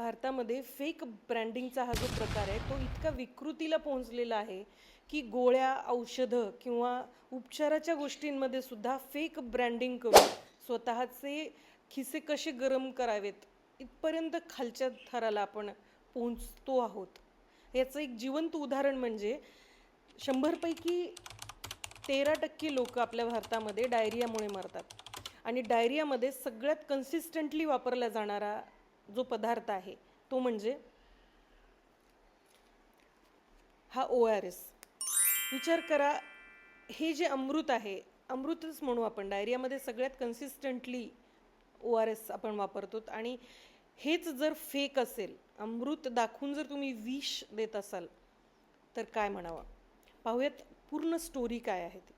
भारतामध्ये फेक ब्रँडिंगचा हा जो प्रकार आहे तो इतका विकृतीला पोहोचलेला आहे की गोळ्या औषधं किंवा उपचाराच्या गोष्टींमध्ये सुद्धा फेक ब्रँडिंग करून स्वतःचे खिसे कसे गरम करावेत इथपर्यंत खालच्या थराला आपण पोहोचतो आहोत. याचं एक जिवंत उदाहरण म्हणजे शंभरपैकी तेरा टक्के लोक आपल्या भारतामध्ये डायरियामुळे मरतात. आणि डायरियामध्ये सगळ्यात कन्सिस्टंटली वापरला जाणारा जो पदार्थ आहे तो म्हणजे हा ओ आर एस विचार करा हे जे अमृत आहे अमृतच म्हणू आपण. डायरियामध्ये सगळ्यात कन्सिस्टंटली ओ आर एस आपण वापरतो. आणि हेच जर फेक असेल अमृत दाखवून जर तुम्ही विष देत असाल तर काय म्हणावं? पाहूयात पूर्ण स्टोरी काय आहे ती.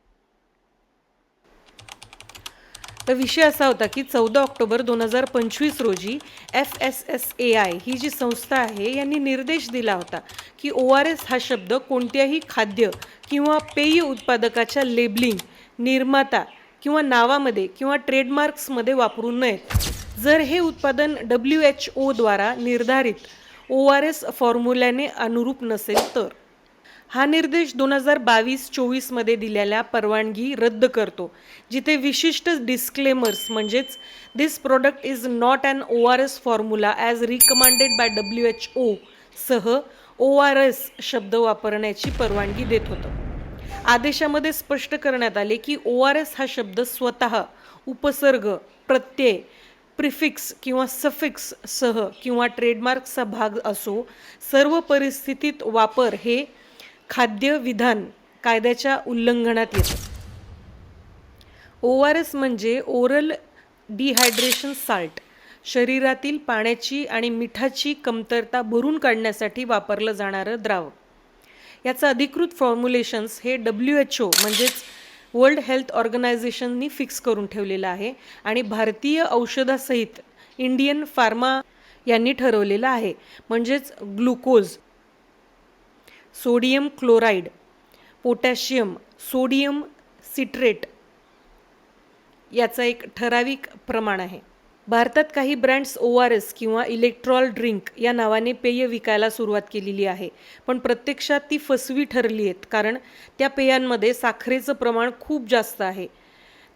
तर विषय असा होता की चौदा ऑक्टोबर दोन हजार पंचवीस रोजी F S S A I ही जी संस्था आहे यांनी निर्देश दिला होता की ओ आर एस हा शब्द कोणत्याही खाद्य किंवा पेय उत्पादकाच्या लेबलिंग निर्माता किंवा नावामध्ये किंवा ट्रेडमार्क्समध्ये वापरू नयेत. जर हे उत्पादन डब्ल्यू एच ओद्वारा निर्धारित ओ आर एस फॉर्म्युल्याने अनुरूप नसेल तर. हा निर्देश दोन हजार बावीस चोवीसमध्ये दिलेल्या परवानगी रद्द करतो जिथे विशिष्ट डिस्क्लेमर्स म्हणजेच this product is not an O R S formula as recommended by W H O सह ओ आर एस शब्द वापरण्याची परवानगी देत होतं. आदेशामध्ये स्पष्ट करण्यात आले की ओ आर एस हा शब्द स्वतः उपसर्ग प्रत्यय प्रिफिक्स किंवा सफिक्स सह किंवा ट्रेडमार्कचा भाग असो सर्व परिस्थितीत वापर हे खाद्य विधान कायद्याच्या उल्लंघनात येतं. ओ आर एस म्हणजे ओरल डिहायड्रेशन साल्ट. शरीरातील पाण्याची आणि मिठाची कमतरता भरून काढण्यासाठी वापरलं जाणारं द्राव. याचं अधिकृत फॉर्म्युलेशन्स हे डब्ल्यू एच ओ म्हणजेच वर्ल्ड हेल्थ ऑर्गनायझेशननी फिक्स करून ठेवलेलं आहे आणि भारतीय औषधासहित इंडियन फार्मा यांनी ठरवलेलं आहे. म्हणजेच glucose sodium chloride potassium sodium citrate याचा एक ठराविक प्रमाण आहे. भारतात काही ब्रँड्स ओ आर एस किंवा इलेक्ट्रॉल ड्रिंक या नावाने पेय विकायला सुरुवात केलेली आहे. पण प्रत्यक्षात ती फसवी ठरली आहेत कारण त्या पेयांमध्ये साखरेचं प्रमाण खूप जास्त आहे.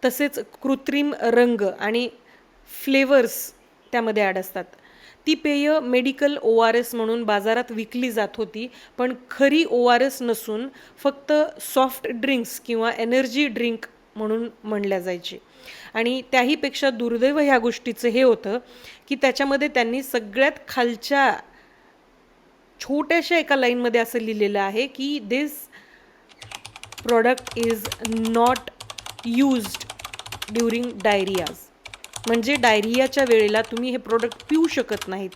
तसेच कृत्रिम रंग आणि फ्लेवर्स त्यामध्ये ॲड असतात. ती पेय मेडिकल ओ आर एस म्हणून बाजारात विकली जात होती पण खरी ओ आर एस नसून फक्त सॉफ्ट ड्रिंक्स किंवा एनर्जी ड्रिंक म्हणून म्हणल्या जायची. आणि त्याहीपेक्षा दुर्दैव ह्या गोष्टीचं हे होतं की त्याच्यामध्ये त्यांनी सगळ्यात खालच्या छोट्याशा एका लाईनमध्ये असं लिहिलेलं आहे की this product is not used during diarrhoeas म्हणजे डायरियाच्या वेळेला तुम्ही हे प्रोडक्ट पिऊ शकत नाहीत.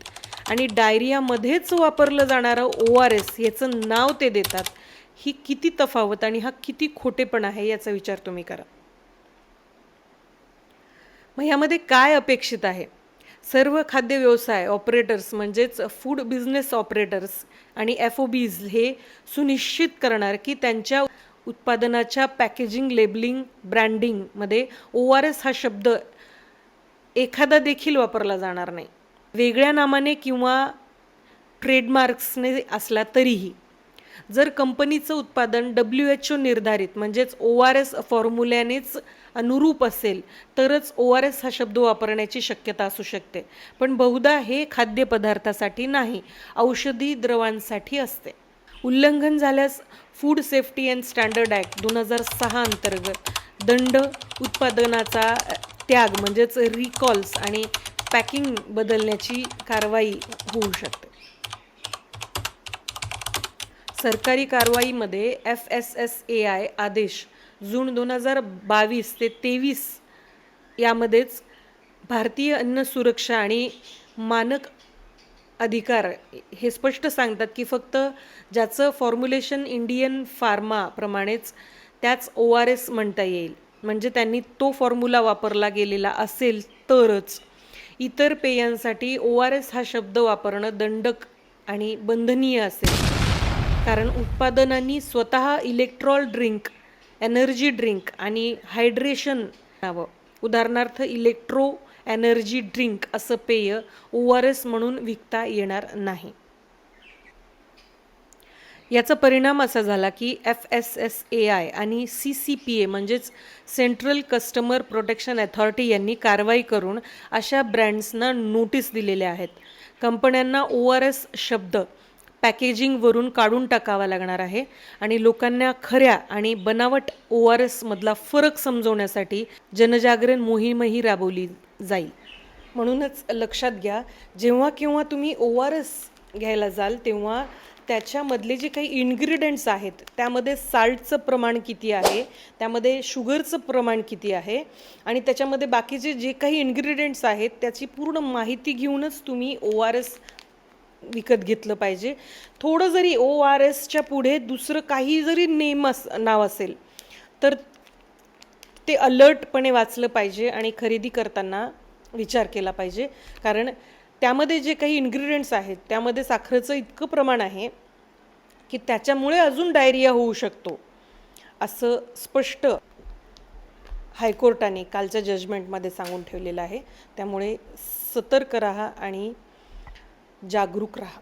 आणि डायरियामध्येच वापरलं जाणारं ओ आर एस याचं नाव ते देतात. ही किती तफावत आणि हा किती खोटेपण आहे याचा विचार तुम्ही करा. मग ह्यामध्ये काय अपेक्षित आहे? सर्व खाद्य व्यवसाय ऑपरेटर्स म्हणजेच फूड बिझनेस ऑपरेटर्स आणि एफ ओ बीज हे सुनिश्चित करणार की त्यांच्या उत्पादनाच्या पॅकेजिंग लेबलिंग ब्रँडिंगमध्ये ओ आर एस हा शब्द एखादा देखील वापरला जाणार नाही. वेगळ्या नामाने किंवा ट्रेडमार्क्सने असला तरीही जर कंपनीचं उत्पादन डब्ल्यू एच ओ निर्धारित म्हणजेच ओ आर एस फॉर्म्युल्यानेच अनुरूप असेल तरच ओ आर एस हा शब्द वापरण्याची शक्यता असू शकते. पण बहुधा हे खाद्यपदार्थासाठी नाही औषधी द्रवांसाठी असते. उल्लंघन झाल्यास food safety and standard act दोन हजार सहा अंतर्गत दंड उत्पादनाचा त्याग म्हणजेच रिकॉल्स आणि पॅकिंग बदलण्याची कारवाई होऊ शकते. सरकारी कारवाईमध्ये F S S A I आदेश जून दोन हजार बावीस ते तेवीस यामध्येच भारतीय अन्न सुरक्षा आणि मानक अधिकार हे स्पष्ट सांगतात की फक्त ज्याचं फॉर्म्युलेशन इंडियन फार्माप्रमाणेच त्याच ओ आर एस म्हणता येईल. म्हणजे त्यांनी तो फॉर्म्युला वापरला गेलेला असेल तरच. इतर पेयांसाठी ओ आर एस हा शब्द वापरणं दंडक आणि बंधनीय असेल. कारण उत्पादनांनी स्वतः इलेक्ट्रॉल ड्रिंक एनर्जी ड्रिंक आणि हायड्रेशन नावं उदाहरणार्थ इलेक्ट्रो एनर्जी ड्रिंक असं पेय ओ आर एस म्हणून विकता येणार नाही. याचा परिणाम असा झाला की F S S A I आणि सी सी पी ए म्हणजेच सेंट्रल कस्टमर प्रोटेक्शन अथॉरिटी यांनी कारवाई करून अशा ब्रँड्सना नोटीस दिलेल्या आहेत. कंपन्यांना ओ आर एस शब्द पॅकेजिंगवरून काढून टाकावा लागणार आहे आणि लोकांना खऱ्या आणि बनावट ओ आर एसमधला फरक समजवण्यासाठी जनजागरण मोहीमही राबवली जाईल. म्हणूनच लक्षात घ्या जेव्हा केव्हा तुम्ही ओ आर एस घ्यायला जाल तेव्हा त्याच्यामधले जे काही इन्ग्रेडियंट्स आहेत त्यामध्ये साल्टचं प्रमाण किती आहे त्यामध्ये शुगरचं प्रमाण किती आहे आणि त्याच्यामध्ये बाकीचे जे काही इन्ग्रेडियंट्स आहेत त्याची पूर्ण माहिती घेऊनच तुम्ही ओ आर एस विकत घेतलं पाहिजे. थोडं जरी ओ आर एसच्या पुढे दुसरं काही जरी नेम अस नाव असेल तर ते अलर्टपणे वाचलं पाहिजे आणि खरेदी करताना विचार केला पाहिजे. कारण त्यामध्ये जे काही इन्ग्रेडियंट्स आहेत त्यामध्ये साखरेचं इतकं प्रमाण आहे की त्याच्यामुळे अजून डायरिया होऊ शकतो. असं स्पष्ट हायकोर्टाने कालच्या जजमेंटमध्ये सांगून ठेवलेलं आहे. त्यामुळे सतर्क राहा आणि जागरूक राहा.